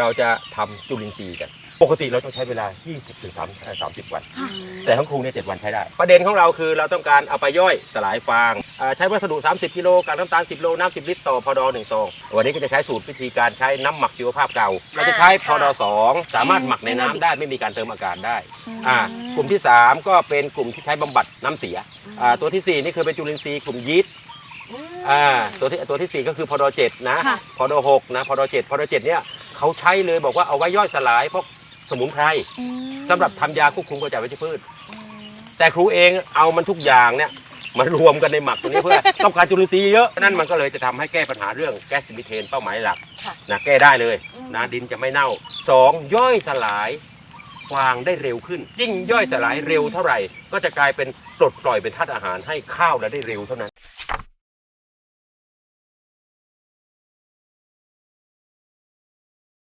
เราจะทำจุลินทรีย์กัน ปกติเราต้องใช้เวลา 20ถึง3เอ่อ30 วันแต่ของครูเนี่ย7วันใช้ได้ ประเด็นของเราคือเราต้องการเอาไปย่อยสลายฟางอ่าใช้วัสดุ 30 กิโลกับน้ำตาล 10 โล น้ำ 10 ลิตรต่อพอดอ1ซองวันนี้ก็จะใช้สูตรวิธีการใช้น้ำหมักชีวภาพเก่า เราจะใช้พอดอ2สามารถหมักในน้ำได้ไม่มีการเติมอากาศได้อ่ากลุ่มที่ 3 ก็เป็นกลุ่มที่ใช้บำบัดน้ำเสียอ่าตัวทีสี่4นี่คือเป็นจุลินทรีย์กลุ่มยีสต์ อ่าตัวที่ตัวทีสี่4ก็คือพอดอ7นะค่ะ พอดอ6นะพอดอ7พอดอ7เนี่ย เขาใช้เลยบอกว่าเอาไว้ย่อยสลายพวกสมุนไพรสำหรับทำยาควบคุมกระจายวัชพืช แต่ครูเองเอามันทุกอย่างเนี่ยมารวมกันในหมักตัวนี้เพื่อต้องการจุลินทรีย์เยอะนั่นมันก็เลยจะทำให้แก้ปัญหาเรื่องแก๊สมิเทนเป้าหมายหลักค่ะนะแก้ได้เลยนะดินจะไม่เน่าสองย่อยสลายฟางได้เร็วขึ้น ยิ่งย่อยสลายเร็วเท่าไหร่ ก็จะกลายเป็นปลดปล่อยเป็นธาตุอาหารให้ข้าวและได้เร็วเท่านั้น